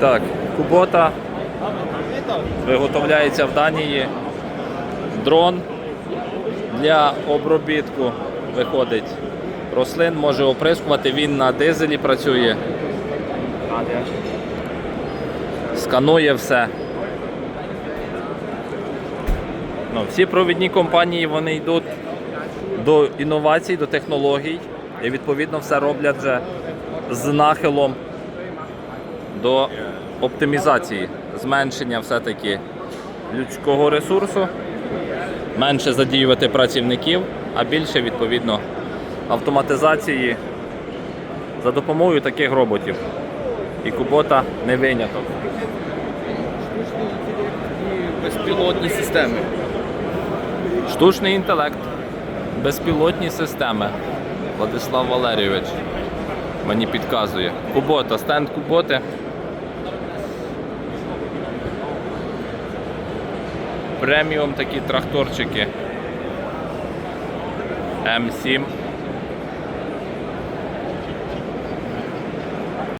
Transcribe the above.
Так, Кубота виготовляється в Данії. Дрон для обробітку виходить рослин, може оприскувати, він на дизелі працює. Сканує все. Ну, всі провідні компанії вони йдуть до інновацій, до технологій і відповідно все роблять вже з нахилом до оптимізації, зменшення все-таки людського ресурсу, менше задіювати працівників, а більше відповідно автоматизації за допомогою таких роботів. І Кубота не виняток. Штучний інтелект і безпілотні системи. Штучний інтелект, безпілотні системи. Владислав Валерійович мені підказує. Кубота, стенд Куботи. Преміум такі тракторчики. М7.